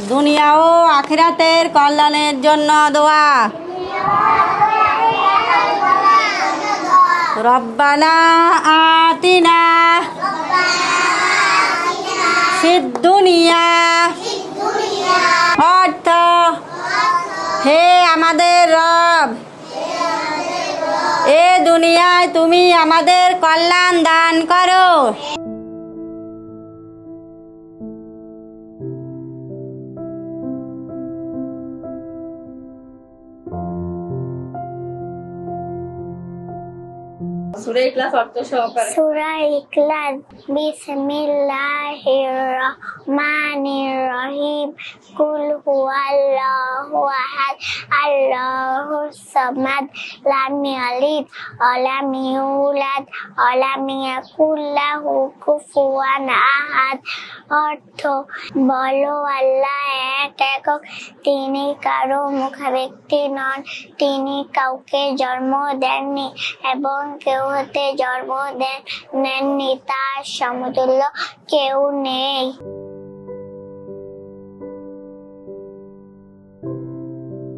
দুনিয়া ও আখিরাতের কল্যাণের জন্য দোয়া। রব্বানা আতিনা সিদ্ধুনিয়া অর্থ, হে আমাদের রব, এ দুনিয়ায় তুমি আমাদের কল্যাণ দান করো। সুরে ক্লাস অর্থ সহকারে। সূরা ইখলাস বিসমিল্লাহির রহমানির রহিম কুল হুয়াল্লাহু আহাদ আল্লাহুস সামাদ লাম ইয়ালিদ ইউলাদ ইয়াকুল লাহু কুফুয়ান আহাদ অর্থ বলো আল্লাহ, এক একক। তিনি কারও মুখাব্যক্তি নন। তিনি কাউকে জন্ম দেননি এবং কেউ হতে জন্ম দেন নেননি। তার সমতুল্য কেউ নেই।